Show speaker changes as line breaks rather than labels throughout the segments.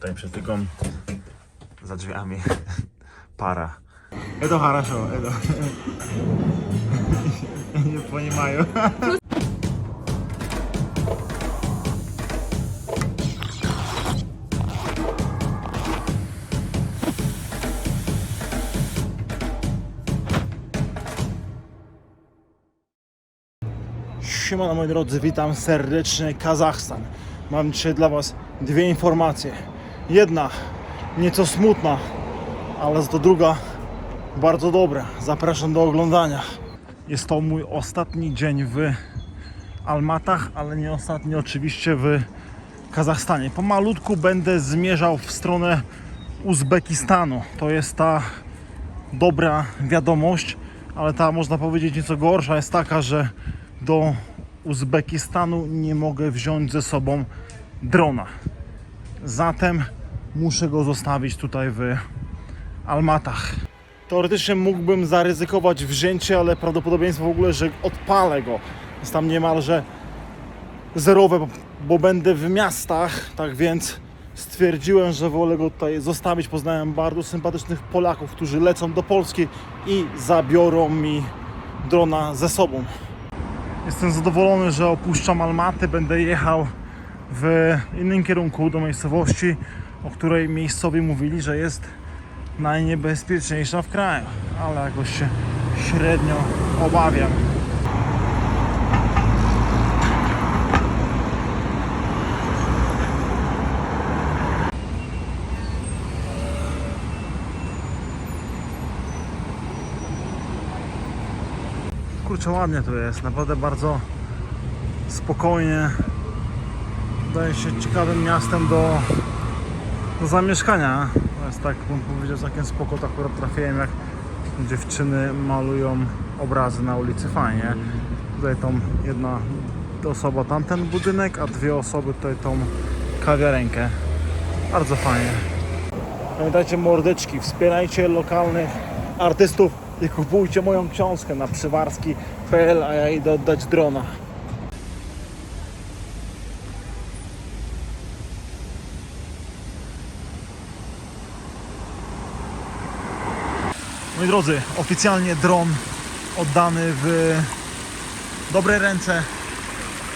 Tutaj przed tyką za drzwiami para. Это хорошо, это... Не понимаю. Siemano moi drodzy, witam serdecznie Kazachstan. Mam dzisiaj dla Was dwie informacje. Jedna nieco smutna, ale to druga bardzo dobra. Zapraszam do oglądania. Jest to mój ostatni dzień w Almatach, ale nie ostatni oczywiście w Kazachstanie. Pomalutku będę zmierzał w stronę Uzbekistanu. To jest ta dobra wiadomość, ale ta można powiedzieć nieco gorsza jest taka, że do Uzbekistanu nie mogę wziąć ze sobą drona. Zatem muszę go zostawić tutaj w Almatach. Teoretycznie mógłbym zaryzykować wzięcie, ale prawdopodobieństwo w ogóle, że odpalę go jest tam niemalże zerowe, bo- będę w miastach, tak więc stwierdziłem, że wolę go tutaj zostawić. Poznałem bardzo sympatycznych Polaków, którzy lecą do Polski i zabiorą mi drona ze sobą. Jestem zadowolony, że opuszczam Almaty, będę jechał w innym kierunku do miejscowości, o której miejscowi mówili, że jest najniebezpieczniejsza w kraju, ale jakoś się średnio obawiam. Kurczę, ładnie tu jest, naprawdę bardzo spokojnie. Wydaje się ciekawym miastem do, do zamieszkania. To jest tak, bym powiedział, całkiem spoko, to akurat trafiłem jak dziewczyny malują obrazy na ulicy, fajnie. Tutaj tą jedna osoba tamten budynek, a dwie osoby tutaj tą kawiarenkę. Bardzo fajnie. Pamiętajcie mordeczki, wspierajcie lokalnych artystów i kupujcie moją książkę na przywarski.pl, a ja idę oddać drona. Moi drodzy, oficjalnie dron oddany w dobre ręce.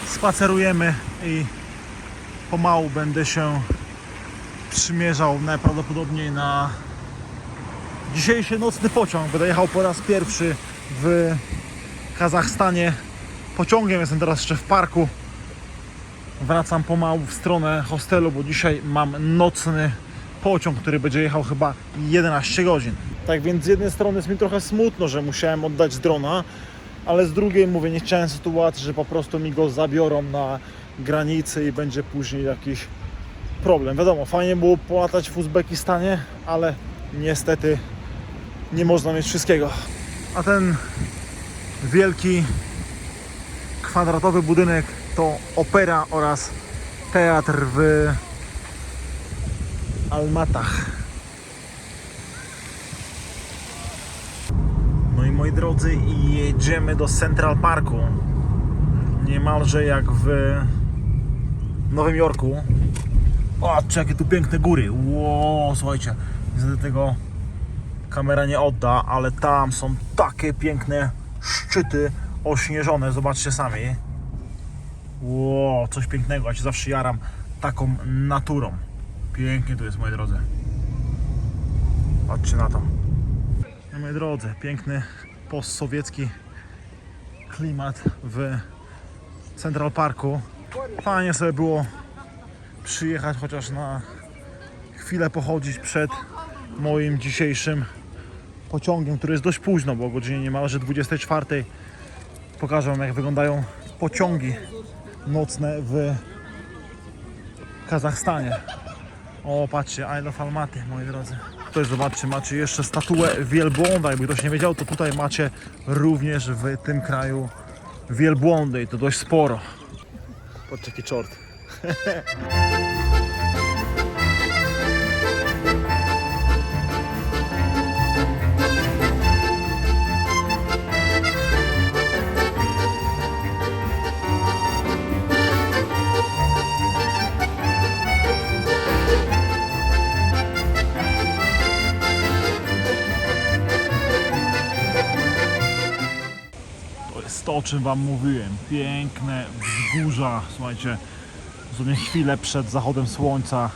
Spacerujemy i pomału będę się przymierzał najprawdopodobniej na dzisiejszy nocny pociąg. Będę jechał po raz pierwszy w Kazachstanie pociągiem. Jestem teraz jeszcze w parku. Wracam pomału w stronę hostelu, bo dzisiaj mam nocny pociąg, który będzie jechał chyba 11 godzin. Tak więc z jednej strony jest mi trochę smutno, że musiałem oddać drona, ale z drugiej mówię, nie chciałem sytuacji, że po prostu mi go zabiorą na granicy i będzie później jakiś problem. Wiadomo, fajnie było polatać w Uzbekistanie, ale niestety nie można mieć wszystkiego. A ten wielki kwadratowy budynek to opera oraz teatr w Almatach. No i moi drodzy, jedziemy do Central Parku. Niemalże jak w Nowym Jorku. O, jakie tu piękne góry. Ło, słuchajcie, niestety tego kamera nie odda, ale tam są takie piękne szczyty ośnieżone. Zobaczcie sami. Ło, coś pięknego. Ja się zawsze jaram taką naturą. Pięknie tu jest, moi drodzy. Patrzcie na to. No, moi drodzy, piękny postsowiecki klimat w Central Parku. Fajnie sobie było przyjechać chociaż na chwilę pochodzić przed moim dzisiejszym pociągiem, który jest dość późno, bo o godzinie niemalże 24 pokażę Wam jak wyglądają pociągi nocne w Kazachstanie. O, patrzcie, I love Almaty, moi drodzy. Tutaj zobaczcie, macie jeszcze statuę wielbłąda. Jakby ktoś nie wiedział, to tutaj macie również w tym kraju wielbłądy i to dość sporo. Patrzcie, jaki czort. czym Wam mówiłem. Piękne wzgórza, słuchajcie, dosłownie chwilę przed zachodem słońca.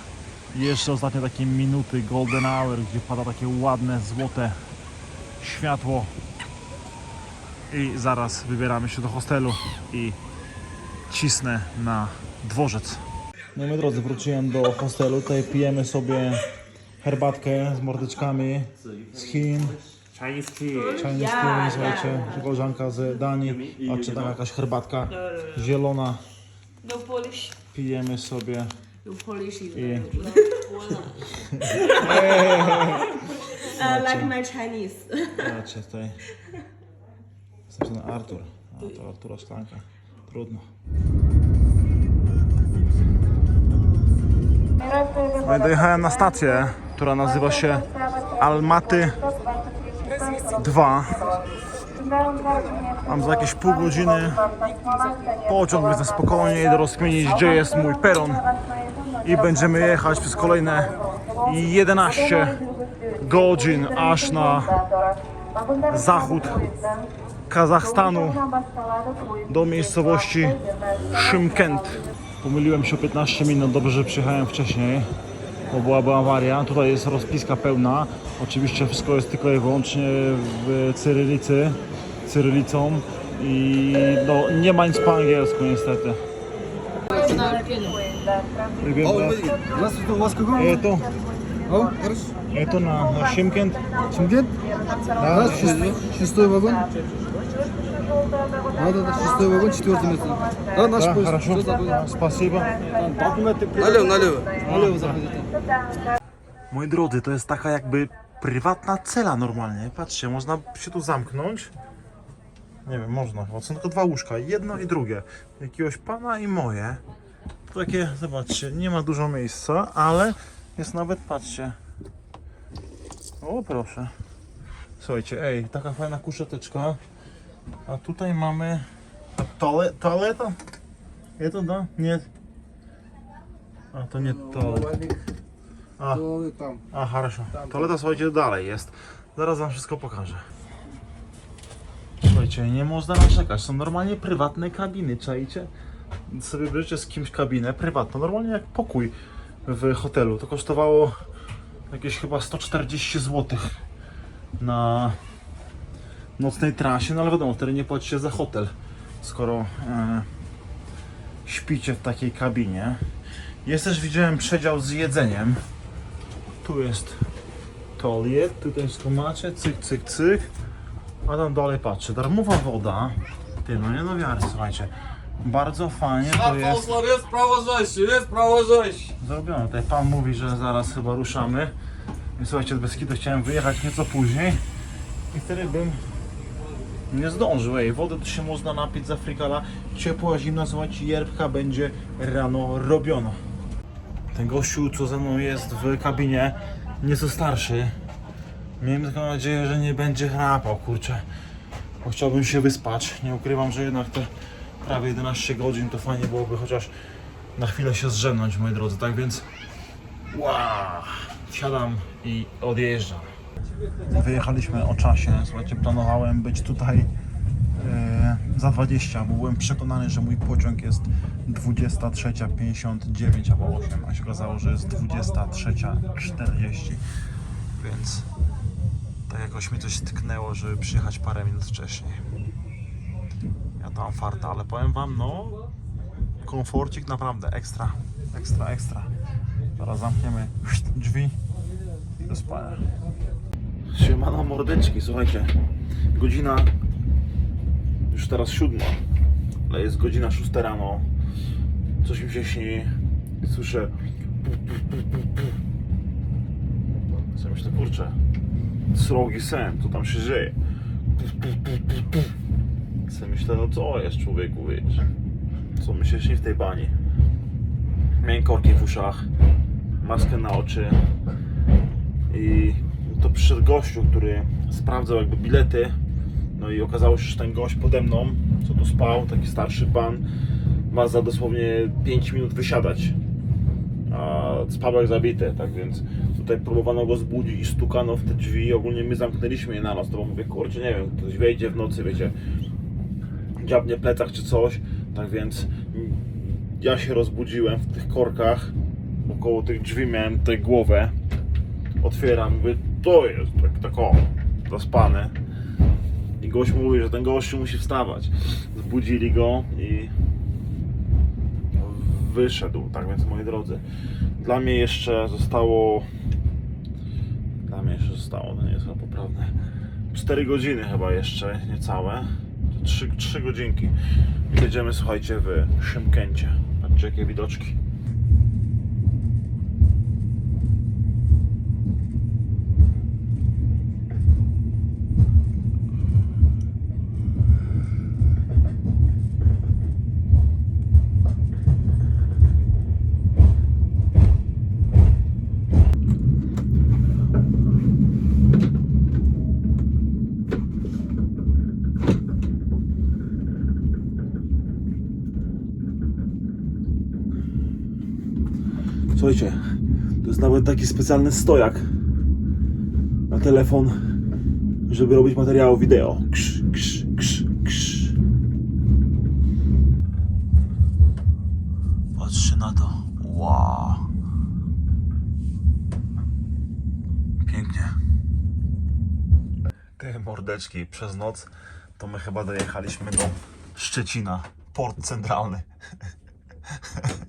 Jeszcze ostatnie takie minuty golden hour, gdzie pada takie ładne, złote światło. I zaraz wybieramy się do hostelu i cisnę na dworzec. No i moi drodzy, wróciłem do hostelu. Tutaj pijemy sobie herbatkę z mordeczkami z Chin.
Chinese tea.
Chinese tea, słuchajcie, koleżanka z Danii. Patrzcie, tam jakaś herbatka zielona.
No Polish.
Pijemy sobie
No Polish is
i
like my Chinese.
Zobaczcie tutaj. Jest napisane Artur. A to Artura szklanka. Trudno. No dojechałem na stację, która nazywa się Almaty 2. Mam za jakieś pół godziny pociąg, więc na spokojnie idę rozkminić, gdzie jest mój peron. I będziemy jechać przez kolejne 11 godzin aż na zachód Kazachstanu do miejscowości Szymkent. Pomyliłem się o 15 minut, dobrze, że przyjechałem wcześniej, bo byłaby awaria. Tutaj jest rozpiska pełna. Oczywiście wszystko jest tylko i wyłącznie w cyrylicy, cyrylicą i no, nie ma nic po angielsku niestety.
Здравствуйте, у вас какой?
Это,
О, хорошо.
это на, на Шимкент.
Шымкент?
Да,
Да, шестой, шестой вагон. Да, да, да, шестой вагон, четвертый место. Да, наш
Да,
поезд.
хорошо.
Всё, да, да.
Спасибо.
Налево, налево. Налево заходите.
Moi drodzy, to jest taka jakby prywatna cela normalnie. Patrzcie, można się tu zamknąć. Nie wiem, można. Chyba są tylko dwa łóżka, jedno i drugie. Jakiegoś pana i moje. To takie, zobaczcie, nie ma dużo miejsca, ale jest nawet, patrzcie. O, proszę. Słuchajcie, ej, taka fajna kuszeteczka. A tutaj mamy tole, toaleta. Je to, da? Nie. A, to nie toalet. A.
То там.
A, хорошо. Toaleta, słuchajcie, dalej jest. Zaraz wam wszystko pokażę. Słuchajcie, nie można narzekać. Są normalnie prywatne kabiny, czajcie? Sobie bierzecie z kimś kabinę prywatną, normalnie jak pokój w hotelu. To kosztowało jakieś chyba 140 zł na nocnej trasie, no ale wiadomo, wtedy nie płacicie za hotel, skoro e, śpicie w takiej kabinie. Jest też, widziałem, przedział z jedzeniem. tu jest tolier, tutaj jest tłumacze, cyk, cyk, cyk. A tam dalej patrzę, darmowa woda. Ty, no nie no wiary, słuchajcie. Bardzo fajnie to jest.
jest praworześci, jest.
Zrobione, tutaj pan mówi, że zaraz chyba ruszamy. I słuchajcie, z kitu chciałem wyjechać nieco później. I wtedy bym nie zdążył. Ej, wodę to się można napić z Afrikala. Ciepła, zimna, słuchajcie, jerbka będzie rano robiona. Ten gościu, co ze mną jest w kabinie, nieco starszy. Miejmy taką nadzieję, że nie będzie chrapał, kurczę. Bo chciałbym się wyspać. Nie ukrywam, że jednak te prawie 11 godzin to fajnie byłoby chociaż na chwilę się zrzemnąć, moi drodzy. Tak więc, wow, wsiadam i odjeżdżam. Wyjechaliśmy o czasie. Słuchajcie, planowałem być tutaj za 20, bo byłem przekonany, że mój pociąg jest 23.59 albo 8, a się okazało, że jest 23.40. Więc tak jakoś mi coś styknęło, żeby przyjechać parę minut wcześniej. Ja tam farta, ale powiem wam, no komforcik naprawdę ekstra, ekstra, ekstra. Zaraz zamkniemy drzwi i do spania. Siemano mordeczki, słuchajcie. Godzina już teraz siódma, ale jest godzina szósta rano. Coś mi się śni i słyszę. Co myślę, kurczę, srogi sen, co tam się puf. Co myślę, no co jest człowieku, wiesz? Co mi się śni w tej bani? Miałem w uszach, maskę na oczy i to przyszedł gościu, który sprawdzał jakby bilety no i okazało się, że ten gość pode mną, co tu spał, taki starszy pan ma za dosłownie 5 minut wysiadać a spał jak zabity, tak więc tutaj próbowano go zbudzić i stukano w te drzwi ogólnie my zamknęliśmy je na noc, to bo mówię, kurczę, nie wiem, ktoś wejdzie w nocy, wiecie dziabnie plecach czy coś. Tak więc ja się rozbudziłem w tych korkach. Około tych drzwi miałem tutaj głowę. Otwieram, mówię, to jest tak, tak o, zaspany. Gość mówi, że ten gościu musi wstawać. Zbudzili go i wyszedł. Tak więc, moi drodzy, dla mnie jeszcze zostało. Dla mnie jeszcze zostało, to nie jest chyba poprawne. 4 godziny chyba jeszcze, niecałe. 3, 3 godzinki. I będziemy, słuchajcie, w Szymkęcie. Patrzcie, jakie widoczki. Słuchajcie, to jest nawet taki specjalny stojak na telefon, żeby robić materiał wideo. Ksz, ksz, ksz, ksz. Patrzcie na to. Wow. Pięknie. Te mordeczki przez noc to my chyba dojechaliśmy do Szczecina. Port centralny.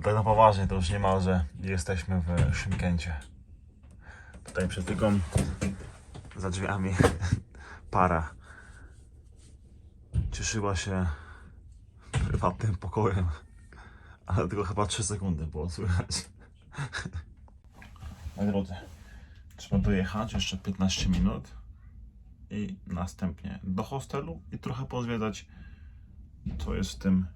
A tak na poważnie to już niemalże jesteśmy w Szymkęcie. Tutaj przed tyką za drzwiami para cieszyła się prywatnym pokojem, ale tylko chyba 3 sekundy było słychać. Moi drodzy, trzeba dojechać jeszcze 15 minut i następnie do hostelu i trochę pozwiedzać co jest w tym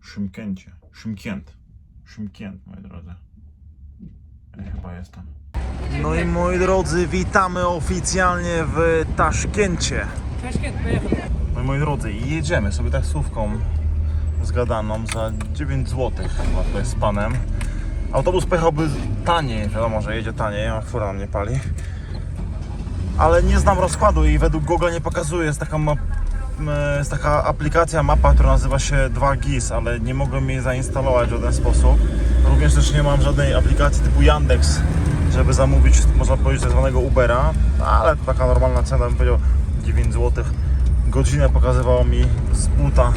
Szymkęcie. Szymkęt. Szymkęt, moi drodzy. Ja chyba jestem. No i moi drodzy, witamy oficjalnie w Taszkencie. No i moi drodzy, jedziemy sobie taksówką zgadaną za 9 zł chyba tutaj z panem. Autobus pojechałby taniej, wiadomo, że jedzie taniej, a fura nam nie pali. Ale nie znam rozkładu i według Google nie pokazuje, jest taka ma jest taka aplikacja, mapa, która nazywa się 2GIS, ale nie mogłem jej zainstalować w żaden sposób. Również też nie mam żadnej aplikacji typu Yandex, żeby zamówić, można powiedzieć, tak zwanego Ubera, ale to taka normalna cena, bym powiedział 9 zł. Godzinę pokazywało mi z buta,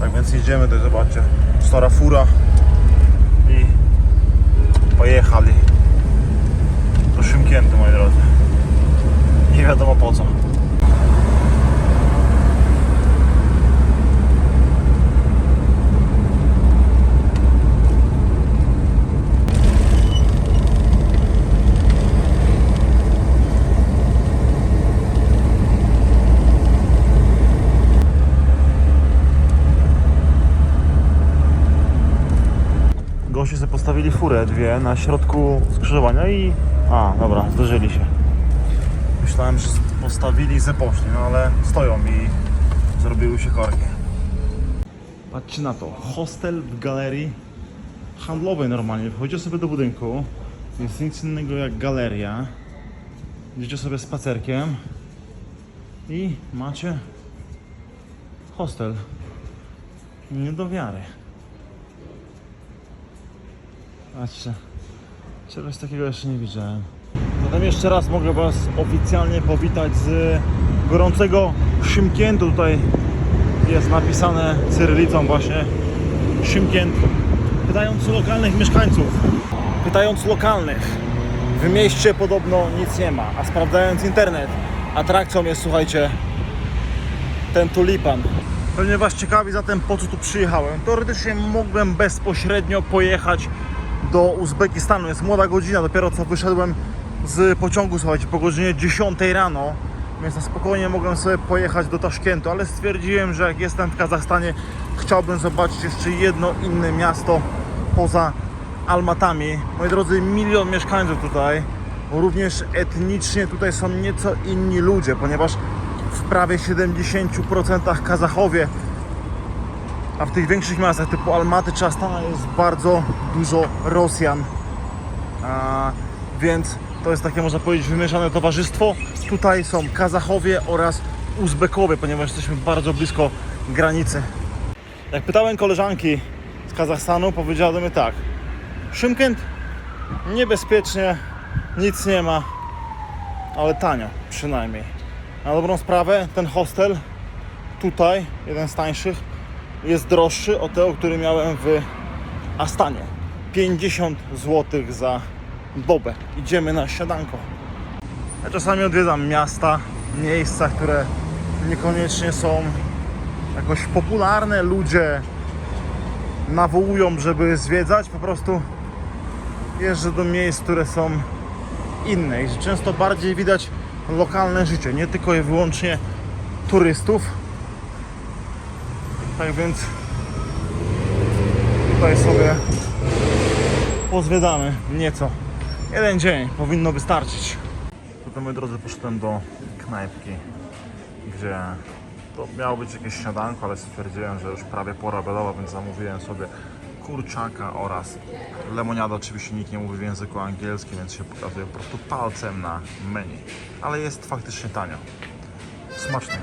tak więc jedziemy tutaj, zobaczcie, stara fura i pojechali do Szymkięty, moi drodzy. Nie wiadomo po co. Goście sobie postawili furę dwie na środku skrzyżowania i... A, dobra, zderzyli się. Myślałem, że postawili i poszli, no ale stoją i zrobiły się korki. Patrzcie na to, hostel w galerii handlowej normalnie. Wchodzicie sobie do budynku, jest nic innego jak galeria. Idziecie sobie spacerkiem i macie hostel. Nie do wiary. Patrzcie, czegoś takiego jeszcze nie widziałem. Zatem jeszcze raz mogę Was oficjalnie powitać z gorącego Szymkiętu. Tutaj jest napisane cyrylicą właśnie Szymkięt. Pytając lokalnych mieszkańców, pytając lokalnych, w mieście podobno nic nie ma, a sprawdzając internet, atrakcją jest, słuchajcie, ten tulipan. Pewnie Was ciekawi zatem po co tu przyjechałem. Teoretycznie mógłbym bezpośrednio pojechać do Uzbekistanu. Jest młoda godzina, dopiero co wyszedłem z pociągu, słuchajcie, po godzinie 10 rano. Więc na spokojnie mogłem sobie pojechać do Taszkentu, ale stwierdziłem, że jak jestem w Kazachstanie, chciałbym zobaczyć jeszcze jedno inne miasto poza Almatami. Moi drodzy, milion mieszkańców tutaj. Również etnicznie tutaj są nieco inni ludzie, ponieważ w prawie 70% Kazachowie a w tych większych miastach typu Almaty czy Astana jest bardzo dużo Rosjan. A, więc to jest takie można powiedzieć wymieszane towarzystwo. Tutaj są Kazachowie oraz Uzbekowie, ponieważ jesteśmy bardzo blisko granicy. Jak pytałem koleżanki z Kazachstanu, powiedziała do mnie tak. Szymkent, niebezpiecznie, nic nie ma, ale tanio przynajmniej. Na dobrą sprawę, ten hostel tutaj, jeden z tańszych, jest droższy od tego, który miałem w Astanie. 50 zł za dobę. Idziemy na śniadanko. Ja czasami odwiedzam miasta, miejsca, które niekoniecznie są jakoś popularne. Ludzie nawołują, żeby zwiedzać. Po prostu jeżdżę do miejsc, które są inne i często bardziej widać lokalne życie, nie tylko i wyłącznie turystów. Tak więc tutaj sobie pozwiedzamy nieco. Jeden dzień powinno wystarczyć. Tutaj moi drodzy poszedłem do knajpki, gdzie to miało być jakieś śniadanko, ale stwierdziłem, że już prawie pora obiadowa, więc zamówiłem sobie kurczaka oraz lemoniadę. Oczywiście nikt nie mówi w języku angielskim, więc się pokazuje po prostu palcem na menu. Ale jest faktycznie tanio. Smacznie.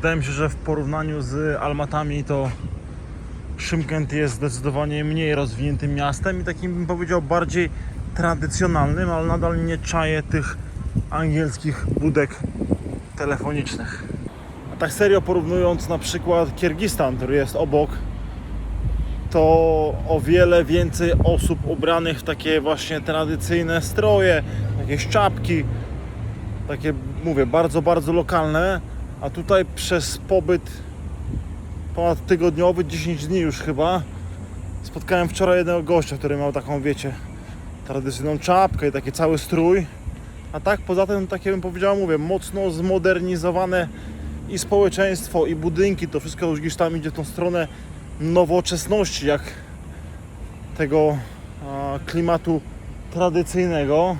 Wydaje mi się, że w porównaniu z Almatami to Szymkent jest zdecydowanie mniej rozwiniętym miastem i takim bym powiedział bardziej tradycjonalnym, ale nadal nie czaję tych angielskich budek telefonicznych. A tak serio porównując na przykład Kirgistan, który jest obok, to o wiele więcej osób ubranych w takie właśnie tradycyjne stroje, jakieś czapki, takie mówię, bardzo, bardzo lokalne, a tutaj przez pobyt ponad tygodniowy, 10 dni już chyba, spotkałem wczoraj jednego gościa, który miał taką, wiecie, tradycyjną czapkę i taki cały strój. A tak poza tym, takie bym powiedział, mówię, mocno zmodernizowane i społeczeństwo, i budynki, to wszystko już gdzieś tam idzie w tą stronę nowoczesności, jak tego a, klimatu tradycyjnego.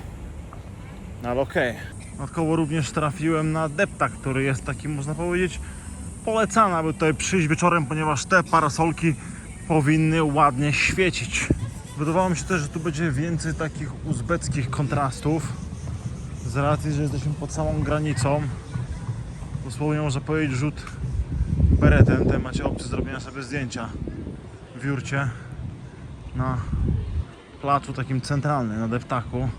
No ale okej. Dodatkowo również trafiłem na depta, który jest taki, można powiedzieć, polecany, aby tutaj przyjść wieczorem, ponieważ te parasolki powinny ładnie świecić. Wydawało mi się też, że tu będzie więcej takich uzbeckich kontrastów. Z racji, że jesteśmy pod samą granicą. Dosłownie można powiedzieć rzut beretem. Tutaj macie opcję zrobienia sobie zdjęcia w jurcie na placu takim centralnym, na deptaku.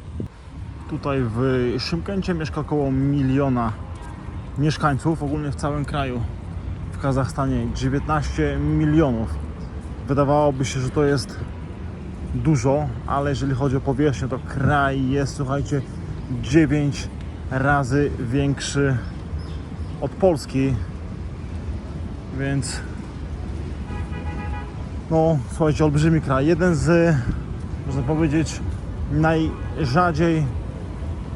Tutaj w Szymkęcie mieszka około miliona mieszkańców, ogólnie w całym kraju. W Kazachstanie 19 milionów. Wydawałoby się, że to jest dużo, ale jeżeli chodzi o powierzchnię, to kraj jest, słuchajcie, 9 razy większy od Polski. Więc no, słuchajcie, olbrzymi kraj. Jeden z, można powiedzieć, najrzadziej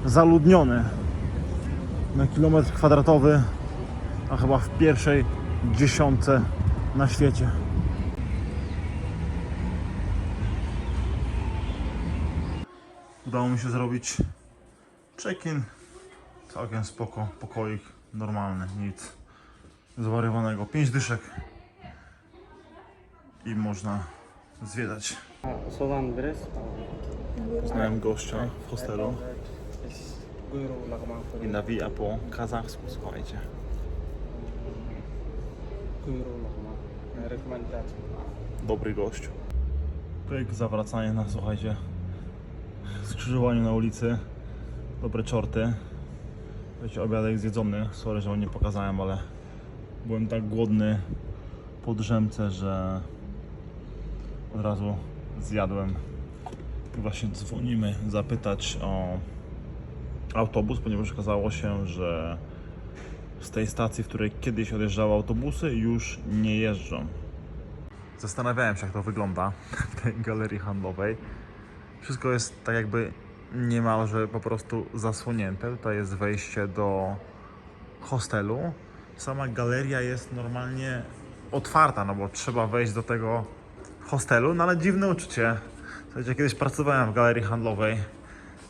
zaludniony na kilometr kwadratowy, a chyba w pierwszej dziesiątce na świecie. Udało mi się zrobić check-in. Całkiem spoko, pokoik normalny, nic zwariowanego. 5 dyszek i można zwiedzać. Znałem gościa w hostelu. I nawija po kazachsku, słuchajcie. Dobry gość. Pyk, zawracanie na, słuchajcie, skrzyżowaniu na ulicy. Dobre czorty. Wiecie, obiadek zjedzony. Sorry, że wam nie pokazałem, ale byłem tak głodny po drzemce, że od razu zjadłem. Właśnie dzwonimy zapytać o autobus, ponieważ okazało się, że z tej stacji, w której kiedyś odjeżdżały autobusy, już nie jeżdżą. Zastanawiałem się, jak to wygląda w tej galerii handlowej. Wszystko jest tak jakby niemalże po prostu zasłonięte. Tutaj jest wejście do hostelu. Sama galeria jest normalnie otwarta, no bo trzeba wejść do tego hostelu, no ale dziwne uczucie. Słuchajcie, kiedyś pracowałem w galerii handlowej,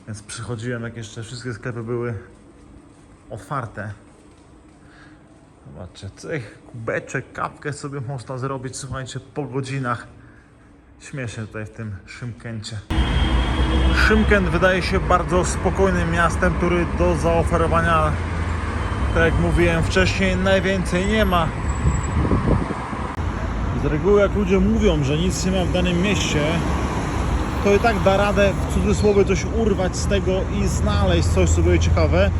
więc przychodziłem, jak jeszcze wszystkie sklepy były otwarte. Zobaczcie, cech, kubeczek, kawkę sobie można zrobić, słuchajcie, po godzinach. Śmiesznie tutaj w tym Szymkęcie. Szymkent wydaje się bardzo spokojnym miastem, który do zaoferowania, tak jak mówiłem wcześniej, najwięcej nie ma. Z reguły jak ludzie mówią, że nic nie ma w danym mieście, to i tak da radę w cudzysłowie coś urwać z tego i znaleźć coś, co będzie ciekawe.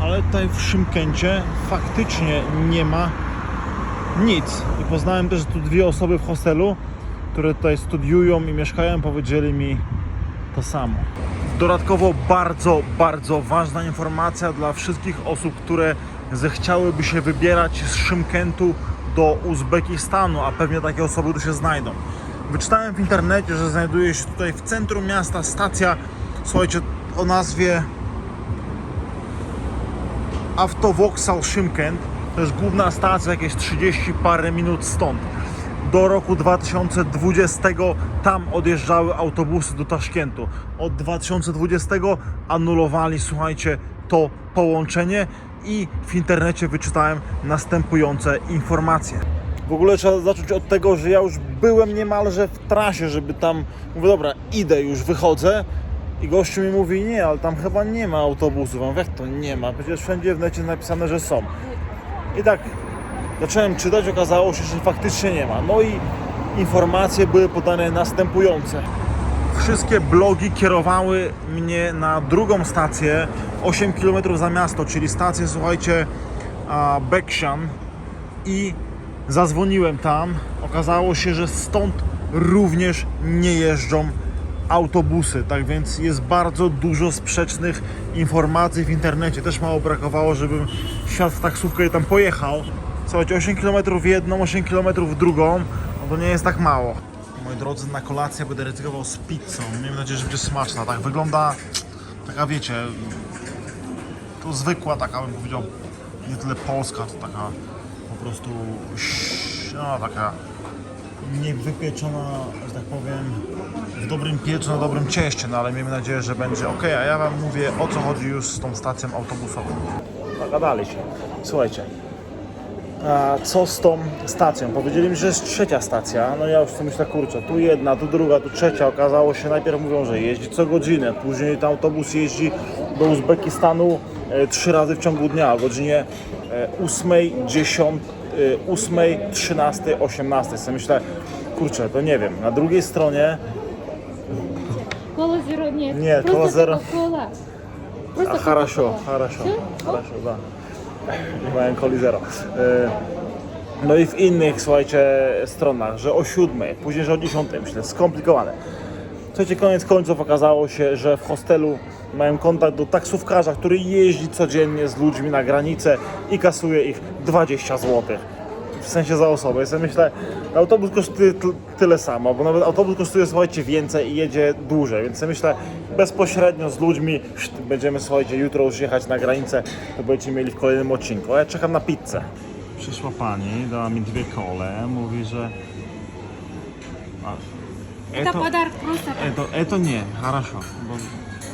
Ale tutaj w Szymkęcie faktycznie nie ma nic. I poznałem też tu dwie osoby w hostelu, które tutaj studiują i mieszkają, powiedzieli mi to samo. Dodatkowo bardzo, bardzo ważna informacja dla wszystkich osób, które zechciałyby się wybierać z Szymkentu do Uzbekistanu, a pewnie takie osoby tu się znajdą. Wyczytałem w internecie, że znajduje się tutaj w centrum miasta stacja, słuchajcie, o nazwie Autovoxal Szymkent. To jest główna stacja, jakieś 30 parę minut stąd. Do roku 2020 tam odjeżdżały autobusy do Taszkentu. Od 2020 anulowali, słuchajcie, to połączenie i w internecie wyczytałem następujące informacje. W ogóle trzeba zacząć od tego, że ja już byłem niemalże w trasie, żeby tam, mówię, dobra, idę, już wychodzę. I gościu mi mówi, nie, ale tam chyba nie ma autobusów. Mówię, jak to nie ma? Przecież wszędzie w necie napisane, że są. I tak zacząłem czytać, okazało się, że faktycznie nie ma. No i informacje były podane następujące. Wszystkie blogi kierowały mnie na drugą stację, 8 km za miasto, czyli stację, słuchajcie, Beksian i zadzwoniłem tam. Okazało się, że stąd również nie jeżdżą autobusy, tak więc jest bardzo dużo sprzecznych informacji w internecie. Też mało brakowało, żebym siadł w taksówkę i tam pojechał. Słuchajcie, 8 km w jedną, 8 km w drugą, no to nie jest tak mało. Moi drodzy, na kolację będę ryzykował z pizzą. Miejmy nadzieję, że będzie smaczna. Tak wygląda, taka wiecie, to zwykła taka bym powiedział, nie tyle polska, to taka po prostu, no taka nie wypieczona, że tak powiem, w dobrym piecu, na dobrym cieście, no ale miejmy nadzieję, że będzie ok. A ja Wam mówię o co chodzi już z tą stacją autobusową. Zagadali się. Słuchajcie, a co z tą stacją? Powiedzieli mi, że jest trzecia stacja. No ja już sobie myślę, kurczę, tu jedna, tu druga, tu trzecia. Okazało się, najpierw mówią, że jeździ co godzinę, później ten autobus jeździ do Uzbekistanu e, trzy razy w ciągu dnia, o godzinie 8, 10, e, 8, 13, 18. Sobie myślę, kurczę, to nie wiem. Na drugiej stronie
Кола зеро нет.
Нет,
просто
кола зеро.
Кока-кола. Просто
A, хорошо,
Coca-Cola.
хорошо,
Всё?
хорошо, да. Nie mają coli zero. E, No i w innych, słuchajcie, stronach, że o siódmej, później, że o dziesiątej, myślę, skomplikowane. Słuchajcie, koniec końców okazało się, że w hostelu mają kontakt do taksówkarza, który jeździ codziennie z ludźmi na granicę i kasuje ich 20 zł. W sensie za osobę. Ja sobie myślę, autobus kosztuje ty- tyle samo, bo nawet autobus kosztuje, słuchajcie, więcej i jedzie dłużej, więc sobie myślę, bezpośrednio z ludźmi będziemy, słuchajcie, jutro już jechać na granicę, to będziecie mieli w kolejnym odcinku. A ja czekam na pizzę. Przyszła pani, dała mi dwie kole, mówi, że...
Это подарок просто.
Это, это не, хорошо.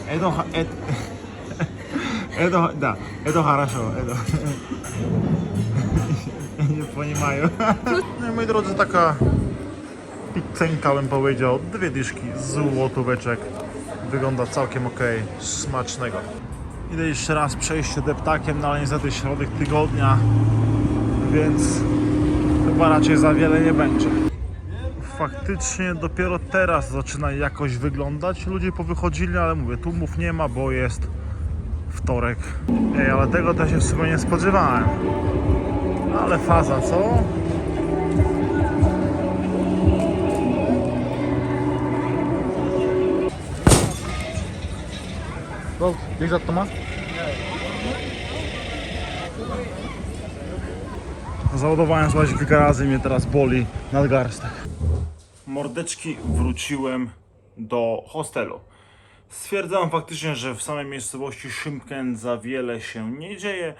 Это, ха- это, это, да, это хорошо. Это. Nie понимаю. No i moi drodzy, taka pizzenka bym powiedział, dwie dyszki, złotóweczek. Wygląda całkiem ok, smacznego. Idę jeszcze raz przejść się deptakiem, no ale niestety środek tygodnia, więc chyba raczej za wiele nie będzie faktycznie dopiero teraz zaczyna jakoś wyglądać. Ludzie powychodzili, ale mówię, tłumów nie ma, bo jest wtorek. Ej, ale tego też się w sumie nie spodziewałem. Ale faza, co?
Bro, jak za to ma?
Załadowałem słuchajcie kilka razy i mnie teraz boli nadgarstek. Mordeczki wróciłem do hostelu. Stwierdzam faktycznie, że w samej miejscowości Szymkent za wiele się nie dzieje,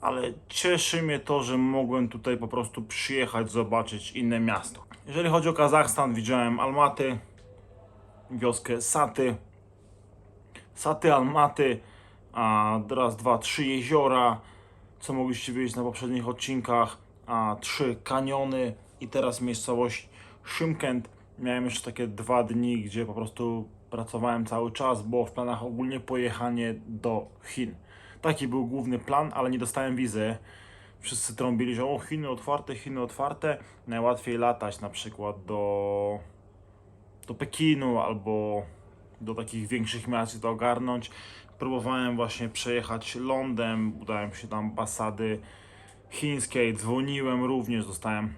ale cieszy mnie to, że mogłem tutaj po prostu przyjechać, zobaczyć inne miasto. Jeżeli chodzi o Kazachstan, widziałem Almaty, wioskę Saty. Saty Almaty, a raz, dwa, trzy jeziora, co mogliście wiedzieć na poprzednich odcinkach, a trzy kaniony i teraz miejscowość Szymkent. Miałem jeszcze takie dwa dni, gdzie po prostu pracowałem cały czas, bo w planach ogólnie pojechanie do Chin. Taki był główny plan, ale nie dostałem wizy. Wszyscy trąbili, że o Chiny otwarte, Chiny otwarte. Najłatwiej latać na przykład do, do Pekinu albo do takich większych miast to ogarnąć. Próbowałem właśnie przejechać lądem, udałem się do ambasady chińskiej, dzwoniłem również, dostałem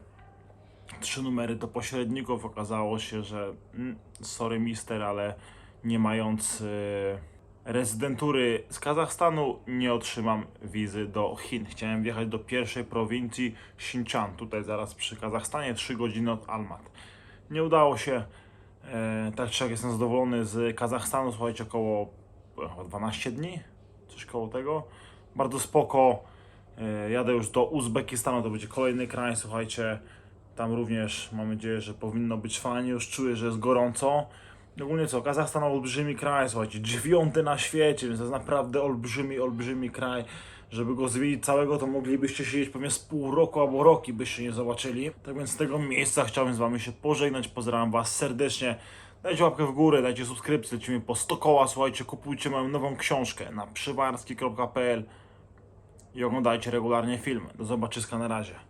trzy numery do pośredników. Okazało się, że mm, sorry mister, ale nie mając y, rezydentury z Kazachstanu nie otrzymam wizy do Chin. Chciałem wjechać do pierwszej prowincji Xinjiang, tutaj zaraz przy Kazachstanie, 3 godziny od Almat. Nie udało się. E, tak czy jak jestem zadowolony z Kazachstanu, słuchajcie, około e, chyba 12 dni, coś koło tego. Bardzo spoko. E, jadę już do Uzbekistanu, to będzie kolejny kraj, słuchajcie. Tam również mam nadzieję, że powinno być fajnie, już czuję, że jest gorąco. Ogólnie co, Kazachstan olbrzymi kraj, słuchajcie, dziewiąty na świecie, więc to jest naprawdę olbrzymi, olbrzymi kraj. Żeby go zwiedzić całego, to moglibyście siedzieć pewnie z pół roku albo roki, byście nie zobaczyli. Tak więc z tego miejsca chciałbym z wami się pożegnać, pozdrawiam was serdecznie. Dajcie łapkę w górę, dajcie subskrypcję, lecimy po 100 koła, słuchajcie, kupujcie moją nową książkę na przywarski.pl i oglądajcie regularnie filmy. Do zobaczyska na razie.